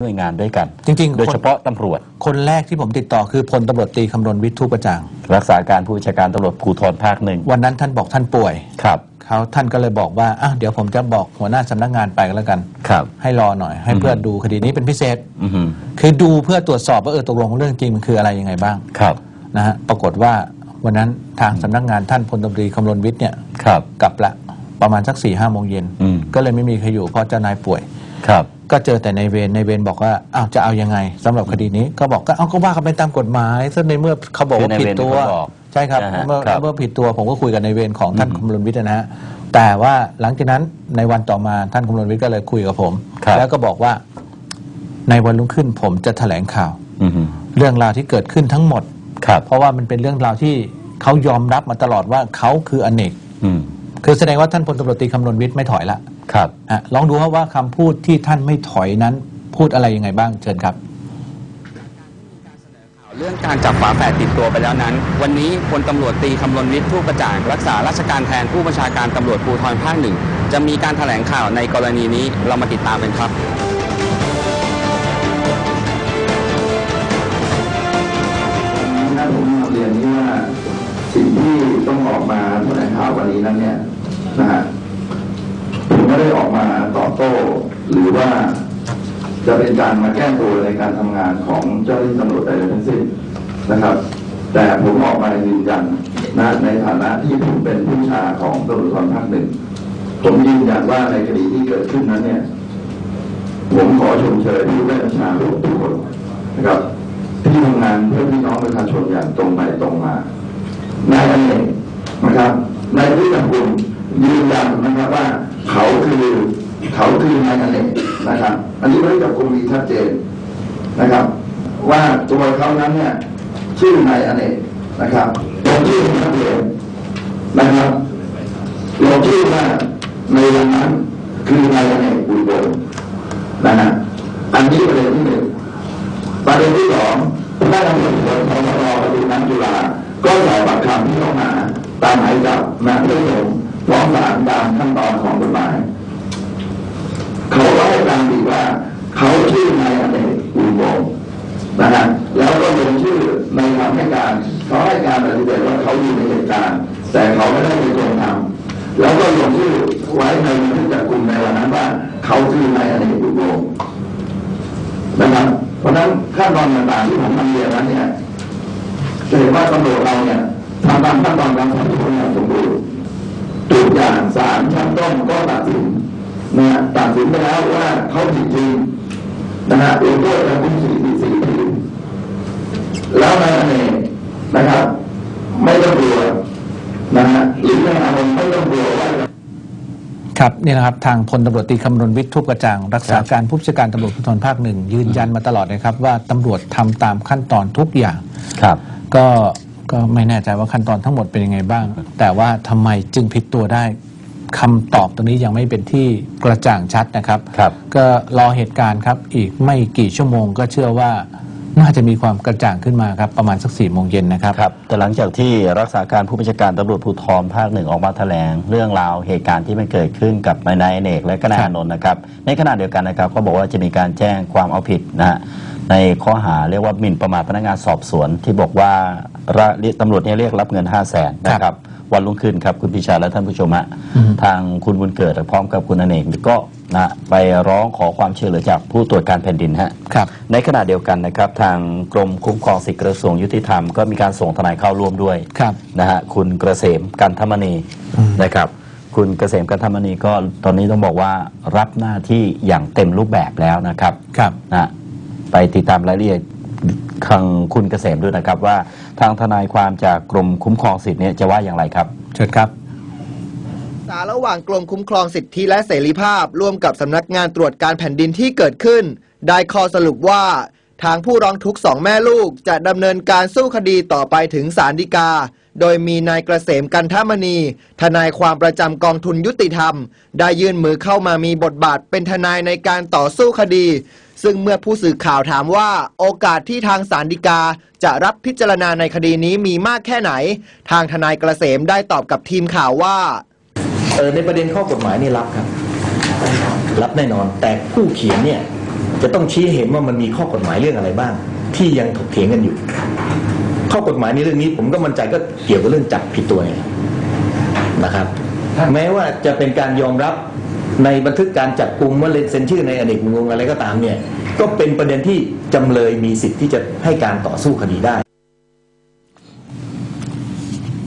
หน่วยงานด้วยกัน จริงๆ โดยเฉพาะตำรวจ คนแรกที่ผมติดต่อคือพลตำรวจตรีคำรณวิทย์ทุกประจ่าง รักษาการผู้บัญชาการตำรวจภูธรภาคหนึ่ง วันนั้นท่านบอกท่านป่วยครับเขาท่านก็เลยบอกว่าอ้าวเดี๋ยวผมจะบอกหัวหน้าสำนักงานไปก็แล้วกัน ครับ ให้รอหน่อย ให้เพื่อดูคดีนี้เป็นพิเศษ อือฮึคือดูเพื่อตรวจสอบว่าเออตกลงเรื่องจริงมันคืออะไรยังไงบ้างครับ นะฮะ ปรากฏว่าวันนั้นทางสำนักงานท่านพลตำรวจตรีคำรณวิทย์เนี่ย ครับ กลับละประมาณสักสี่ห้าโมงเย็น อืม ก็เลยไม่มีใครอยู่เพราะเจ้านายป่วย ครับ ก็เจอแต่ในายเวรในายเวรบอกว่าอ้าวจะเอายังไงสำหรับคดีนี้ก็บอกก็เอาก็ว่ากันไปตามกฎหมายซึ่งในเมื่อเขาบอกว่าคือในายผิดเวรตัวเขาบอกใช่ครับนะฮะเมื่อครับ เมื่อผิดตัวผมก็คุยกับในายเวรของท่านอืมคำรณวิทย์นะฮะแต่ว่าหลังจากนั้นในวันต่อมาท่านคำรณวิทย์ก็เลยคุยกับผม ครับ แล้วก็บอกว่าในวันรุ่งขึ้นผมจะแถลงข่าว อือฮึเรื่องราวที่เกิดขึ้นทั้งหมด ครับเพราะว่ามันเป็นเรื่องราวที่เขายอมรับมาตลอดว่าเขาคืออเนก อืม คือแสดงว่าท่านพลตำรวจตรีคำรณวิทย์ไม่ถอยละครับอะลองดูครับว่าคำพูดที่ท่านไม่ถอยนั้นพูดอะไรยังไงบ้างเชิญครับ เรื่องการจับฝาแฝดติดตัวไปแล้วนั้น วันนี้พลตำรวจตรีคำรณวิทย์ทูปกระจ่างรักษาราชการแทนผู้บัญชาการตำรวจภูธรภาคหนึ่งจะมีการแถลงข่าวในกรณีนี้เรามาติดตามกันครับถ้าผมเรียนนี่ว่าสิ่งที่ต้องออกมาแถลงข่าววันนี้นั้นเนี่ย นะฮะผมไม่ได้ออกมาตอบโต้ หรือว่าจะเป็นการมาแก้ตัวในการทำงานของเจ้าหน้าที่ตำรวจใดทั้งสิ้นนะครับ แต่ผมออกมายืนยันนะในฐานะที่ผมเป็นผู้ชาของตำรวจภูธรภาคหนึ่งผมยืนยันว่าในคดีที่เกิดขึ้นนั้นเนี่ย ผมขอชมเชยผู้ได้บัญชาทุกคนนะครับ ที่ทำงานเพื่อพี่น้องประชาชนอย่างตรงไปตรงมานายอเนกนะครับนายวิจักคุณ ยืนยันนะครับว่าเขาคือเขาคือนายอเนกนะครับ อันนี้วิจักคุณมีชัดเจนนะครับ ว่าตัวเขานั้นเนี่ยชื่อนายอเนกนะครับลงชื่อชัดเจนนะครับลงชื่อว่าในวันนั้นคือนายอเนกบุญโบงนะฮะอันนี้ประเด็นที่หนึ่งประเด็นที่สองพนักงานสอบสวนปปรปฏิบัติจุฬาก็สอบปากคำผู้ต้องหาตามหมายจับนะเพื่อส่ง ฟ้องศาลตามขั้นตอนของกฎหมาย เขาก็ให้การดีว่า เขาชื่อนายอเนกอุโบงนะฮะแล้วก็ลงชื่อในคำให้การเขาให้การปฏิเสธว่าเขาอยู่ในเหตุการณ์แต่เขาไม่ได้เป็นคนทำแล้วก็ลงชื่อไว้ในบันทึกจับกลุ่มในวันนั้นว่า เขาคือนายอเนกอุโบงนะครับเพราะฉะนั้นขั้นตอนต่างๆที่ผมนำเรียนนั้นเนี่ยจะเห็นว่าตำรวจเราเนี่ยทำตามขั้นตอนการสอบสวนอย่างสมบูรณ์ ทุกอย่างศาลชั้นต้นก็ตัดสินนะฮะตัดสินไปแล้วว่าเขาผิดจริงนะฮะลงโทษจำคุกสี่ปีสี่ปีแล้วนายอเนกนะครับ ไม่ต้องกลัวนะฮะหรือนายอานนท์ไม่ต้องกลัวว่าครับนี่นะครับทางพลตำรวจตรีคำรณวิทย์ทุบกระจ่าง รักษาการผู้บัญชาการตำรวจภูธรภาคหนึ่งยืนยันมาตลอดนะครับ ว่าตำรวจทำตามขั้นตอนทุกอย่าง ครับ ก็ ก็ไม่แน่ใจว่าขั้นตอนทั้งหมดเป็นยังไงบ้าง แต่ว่าทำไมจึงผิดตัวได้คำตอบตรงนี้ยังไม่เป็นที่กระจ่างชัดนะครับ ครับ ก็รอเหตุการณ์ครับ อีกไม่กี่ชั่วโมงก็เชื่อว่าน่าจะมีความกระจ่างขึ้นมาครับ ประมาณสักสี่โมงเย็นนะครับ ครับ แต่หลังจากที่รักษาการผู้บัญชาการตำรวจภูธรภาคหนึ่งออกมาแถลง เรื่องราวเหตุการณ์ที่มันเกิดขึ้นกับนายนายอเนกและก็นายครับอานนท์นะครับ ในขณะเดียวกันนะครับ ก็บอกว่าจะมีการแจ้งความเอาผิดนะฮะในข้อหาเรียกว่าหมิ่นประมาทพนักงานสอบสวนที่บอกว่า ระเรียกตำรวจเนี่ยเรียกรับเงิน5 0 0แสนนะครับ วันรุ่งขึ้นครับคุณพิชาและท่านผู้ชมฮะอืมทางคุณบุญเกิดพร้อมกับคุณอเนกก็นะไปร้องขอความช่วยเหลือจากผู้ตรวจการแผ่นดินฮะครับในขณะเดียวกันนะครับ ทางกรมคุ้มครองสิทธิกระทรวงยุติธรรมก็มีการส่งทนายเข้าร่วมด้วยครับนะฮะคุณเกษมกันธรรมณีอืมนะครับคุณเกษมกันธรรมณีก็ตอนนี้ต้องบอกว่ารับหน้าที่อย่างเต็มรูปแบบแล้วนะครับครับนะไปติดตามรายละเอียด ทางคุณเกษมด้วยนะครับว่าทางทนายความจากกรมคุ้มครองสิทธิ์เนี่ยจะว่าอย่างไรครับ เชิญครับสารระหว่างกรมคุ้มครองสิทธิและเสรีภาพ ร่วมกับสำนักงานตรวจการแผ่นดินที่เกิดขึ้น ได้ข้อสรุปว่า ทางผู้ร้องทุกข์สองแม่ลูกจะดำเนินการสู้คดีต่อไปถึงศาลฎีกา โดยมีนายกระเสมกันทมณี ทนายความประจำกองทุนยุติธรรม ได้ยื่นมือเข้ามามีบทบาทเป็นทนายในการต่อสู้คดี ซึ่งเมื่อผู้สื่อข่าวถามว่าโอกาสที่ทางศาลฎีกาจะรับพิจารณาในคดีนี้มีมากแค่ไหน ทางทนายกระเสมได้ตอบกับทีมข่าวว่าเออในประเด็นข้อกฎหมายนี่รับครับ รับแน่นอน แต่ผู้เขียนเนี่ยจะต้องชี้เห็นว่ามันมีข้อกฎหมายเรื่องอะไรบ้าง ที่ยังถกเถียงกันอยู่ ข้อกฎหมายในเรื่องนี้ ผมก็มั่นใจก็เกี่ยวกับเรื่องจับผิดตัวนะครับแม้ว่าจะเป็นการยอมรับ ในบันทึกการจับกลุ่มว่าเซ็นชื่อในอเนกวงศ์อะไรก็ตามเนี่ย ก็เป็นประเด็นที่จำเลยมีสิทธิ์ที่จะให้การต่อสู้คดีได้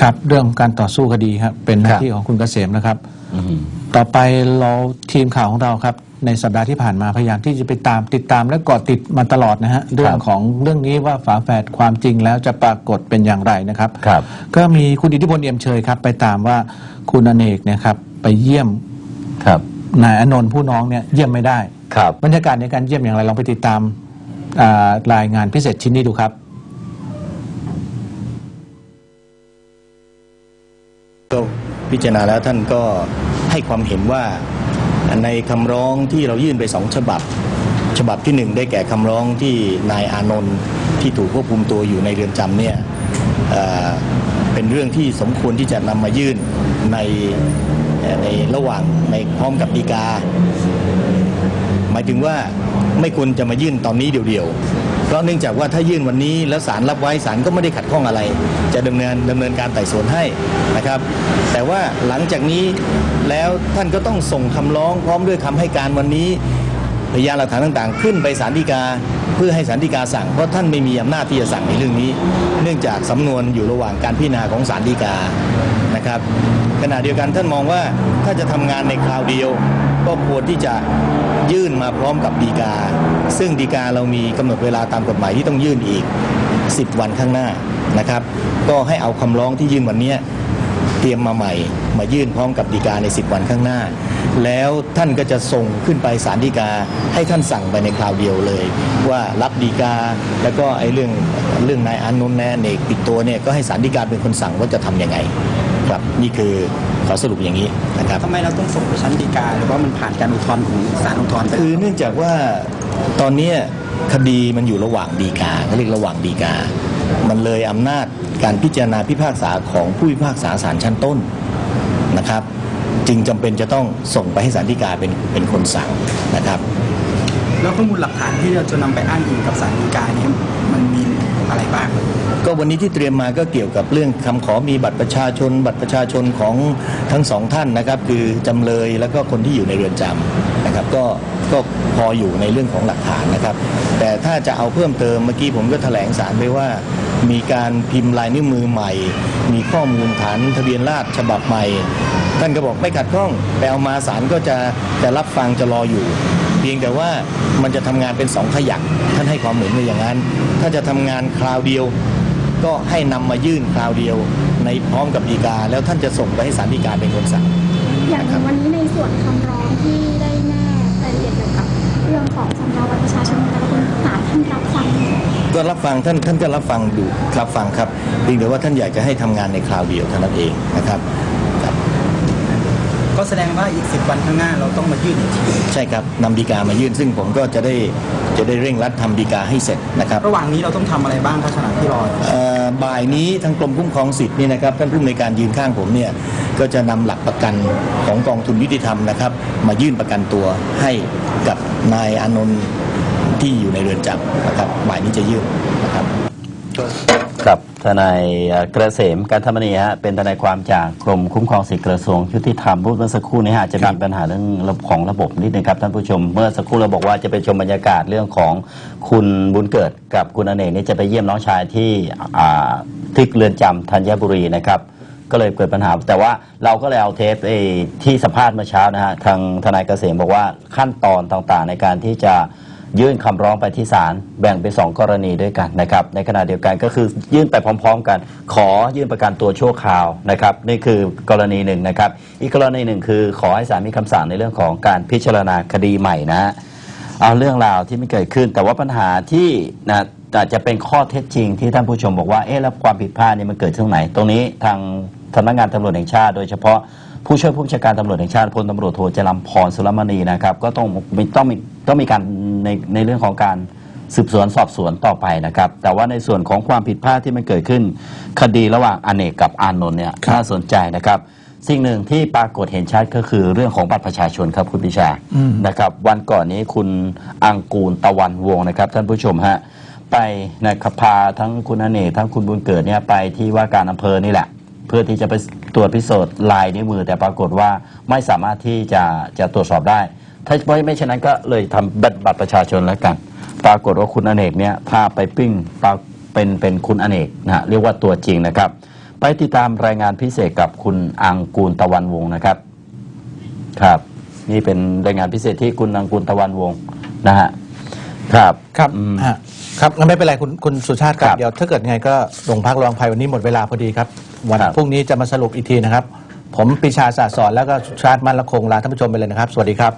ครับเรื่องการต่อสู้คดีครับเป็นหน้าครับที่ของคุณเกษมนะครับอืมต่อไปเราทีมข่าวของเราครับ ในสัปดาห์ที่ผ่านมาพยายามที่จะไปตามติดตามและเกาะติดมาตลอดนะฮะเรื่องของเรื่องนี้ว่าฝาแฝดความจริงแล้วจะปรากฏเป็นอย่างไรนะครับครับ ก็มีคุณอิทธิพลเอี่ยมเชยครับ ไปตามว่าคุณอเนกเนะครับ ไปเยี่ยมครับ นายอนนท์ผู้น้องเนี่ยเยี่ยมไม่ได้ครับ บรรยากาศในการเยี่ยมอย่างไรลองไปติดตามอ่ารายงานพิเศษชิ้นนี้ดูครับ ก็พิจารณาแล้วท่านก็ให้ความเห็นว่าในคำร้องที่เรายื่นไปสองฉบับ ฉบับที่หนึ่งได้แก่คำร้องที่นายอานนท์ที่ถูกควบคุมตัวอยู่ในเรือนจำเนี่ยเอ่อเป็นเรื่องที่สมควรที่จะนำมายื่นในเอ่อ ในระหว่างในพร้อมกับดีกา หมายถึงว่าไม่ควรจะมายื่นตอนนี้เดียวๆเพราะเนื่องจากว่าถ้ายื่นวันนี้แล้วศาลรับไว้ศาลก็ไม่ได้ขัดข้องอะไร จะดำเนินดำเนินการไต่สวนให้นะครับ แต่ว่าหลังจากนี้แล้วท่านก็ต้องส่งคำร้องพร้อมด้วยคำให้การวันนี้พยานหลักฐานต่างๆ ขึ้นไปศาลฎีกาเพื่อให้ศาลฎีกาสั่งเพราะท่านไม่มีอำนาจที่จะสั่งในเรื่องนี้ เนื่องจากสำนวนอยู่ระหว่างการพิจารณาของศาลฎีกานะครับ ขณะเดียวกันท่านมองว่าถ้าจะทำงานในคราวเดียว ก็ควรที่จะยื่นมาพร้อมกับดีกา ซึ่งดีกาเรามีกำหนดเวลาตามกฎหมายที่ต้องยื่นอีก 10 วันข้างหน้านะครับ ก็ให้เอาคำร้องที่ยื่นวันนี้เตรียมมาใหม่ มายื่นพร้อมกับดีกาใน 10 วันข้างหน้า แล้วท่านก็จะส่งขึ้นไปศาลฎีกาให้ท่านสั่งไปในคราวเดียวเลย ว่ารับดีกาแล้วก็ไอ้เรื่องเรื่องนายอานนท์แนเนกติดตัวเนี่ยก็ให้ศาลฎีกาเป็นคนสั่งว่าจะทำยังไง ครับนี่คือขอสรุปอย่างนี้นะครับทำไมเราต้องส่งไปชั้นฎีกาหรือว่ามันผ่านการอุทธรณ์ของศาลอุทธรณ์ไปคือเนื่องจากว่าตอนเนี้ยคดีมันอยู่ระหว่างดีกาเขาเรียกระหว่างดีกา มันเลยอำนาจการพิจารณาพิพากษาของผู้พิพากษาศาลชั้นต้นนะครับ จึงจำเป็นจะต้องส่งไปให้ศาลฎีกาเป็นเป็นคนสั่งนะครับ แล้วข้อมูลหลักฐานที่เราจะนำไปอ้างอิงกับศาลฎีกาเนี่ยมันมี อะไรบ้างก็วันนี้ที่เตรียมมาก็เกี่ยวกับเรื่องคำขอมีบัตรประชาชน บัตรประชาชนของทั้งสองท่านนะครับ คือจำเลยแล้วก็คนที่อยู่ในเรือนจำนะครับก็ก็พออยู่ในเรื่องของหลักฐานนะครับ แต่ถ้าจะเอาเพิ่มเติมเมื่อกี้ผมก็แถลงสารไปว่า มีการพิมพ์ลายนิ้วมือใหม่ มีข้อมูลฐานทะเบียนราษฉบับใหม่ ท่านก็บอกไม่ขัดข้องไปเอามาศาลก็จะจะรับฟังจะรออยู่ พียงแต่ว่ามันจะทำงานเป็นสองขยักท่านให้ความเห็นไว้อย่างนั้น ถ้าจะทำงานคราวเดียว ก็ให้นำมายื่นคราวเดียว ในพร้อมกับดีกา แล้วท่านจะส่งไปให้ศาลฎีกาเป็นคนสั่งอย่างวันนี้ในส่วนคำร้องที่ได้แน่รายละเอียดเกี่ยวกับเรื่องของสำเนาบัตรประชาชนแต่ละคนศาลท่านรับฟังไหมก็รับฟังท่านท่านก็รับฟังดูรับฟังครับเพียงแต่ว่าท่านอยากจะให้ทำงานในคราวเดียวเท่านั้นเองนะครับครับ ก็แสดงว่าอีก 10 วันข้างหน้าเราต้องมายื่นอีกทีใช่ครับนำดีกามายื่นซึ่งผมก็จะได้จะได้เร่งรัดทำดีกาให้เสร็จนะครับระหว่างนี้เราต้องทำอะไรบ้างครับขณะที่รอเอ่อบ่ายนี้ทางกรมคุ้มครองสิทธิ์นี่นะครับท่านผู้อำนวยการยืนข้างผมเนี่ยก็จะนำหลักประกันของกองทุนยุติธรรมนะครับ มายื่นประกันตัวให้กับนายอานนท์ที่อยู่ในเรือนจำนะครับบ่ายนี้จะยื่นนะครับ ครับทนายเอ่อเกษมการธรรมนีฮะเป็นทนายความจากกรมคุ้มครองสิทธิกระทรวงยุติธรรมพูดเมื่อสักครู่นี้ฮะอาจจะมีปัญหาเรื่องระบบของระบบนิดนึงครับท่านผู้ชมเมื่อสักครู่เราบอกว่าจะไปชมบรรยากาศเรื่องของคุณบุญเกิดกับคุณอเนกนี่จะไปเยี่ยมน้องชายที่อ่าที่เรือนจำธัญบุรีนะครับ ก็เลยเกิดปัญหา แต่ว่าเราก็เลยเอาเทปไอ้ที่สัมภาษณ์เมื่อเช้านะฮะทางทนายเกษมบอกว่าขั้นตอนต่างๆ ในการที่จะ ยื่นคำร้องไปที่ศาลแบ่งเป็นสองกรณีด้วยกันนะครับ ในขณะเดียวกันก็คือยื่นไปพร้อม ๆ กัน ขอยื่นประกันตัวชั่วคราวนะครับ นี่คือกรณีหนึ่งนะครับ อีกกรณีหนึ่งคือขอให้ศาลมีคำสั่งในเรื่องของการพิจารณาคดีใหม่นะเอาเรื่องราวที่ไม่เกิดขึ้น แต่ว่าปัญหาที่นะอาจจะเป็นข้อเท็จจริงที่ท่านผู้ชมบอกว่าเอ๊ะแล้วความผิดพลาดเนี่ยมันเกิดที่ตรงไหน ตรงนี้ทางสำนักงานตำรวจแห่งชาติ โดยเฉพาะ ผู้ช่วยผู้บัญชาการตำรวจแห่งชาติพลตำรวจโทจรัมพรสุรมณีนะครับ ก็ต้องมีต้องมีต้องมีการในในเรื่องของการสืบสวนสอบสวนต่อไปนะครับ แต่ว่าในส่วนของความผิดพลาดที่มันเกิดขึ้น คดีระหว่างอเนกกับอานนท์เนี่ยน่าสนใจนะครับ สิ่งหนึ่งที่ปรากฏเห็นชัดก็คือเรื่องของบัตรประชาชนครับคุณพิชาอืมนะครับ วันก่อนนี้คุณอังกูลตะวันวงศ์นะครับ ท่านผู้ชมฮะไปนะครับพาทั้งคุณอเนกทั้งคุณบุญเกิดเนี่ยไปที่ว่าการอำเภอนี่แหละ เพื่อที่จะไปตรวจพิสูจน์ลายนิ้วมือ แต่ปรากฏว่าไม่สามารถที่จะจะตรวจสอบได้ ถ้าไม่ไม่เช่นนั้นก็เลยทำบัตรบัตรประชาชนแล้วกัน ปรากฏว่าคุณอเนกเนี่ยถ้าไปปิ้งปรากเป็นเป็นคุณอเนกนะฮะเรียกว่าตัวจริงนะครับ ไปติดตามรายงานพิเศษกับคุณอังกูลตะวันวงศ์นะครับครับ นี่เป็นรายงานพิเศษที่คุณอังกูลตะวันวงศ์นะฮะครับครับอืมฮะครับงั้นไม่เป็นไรคุณคุณสุชาติครัครับบเดี๋ยวถ้าเกิดไงก็โรงพักรองภัยวันนี้หมดเวลาพอดีครับ วันครับ พรุ่งนี้จะมาสรุปอีกทีนะครับ ผมปีชาสาสอนแล้วก็ชาติมั่นละคงลาท่านผู้ชมไปเลยนะครับ สวัสดีครับ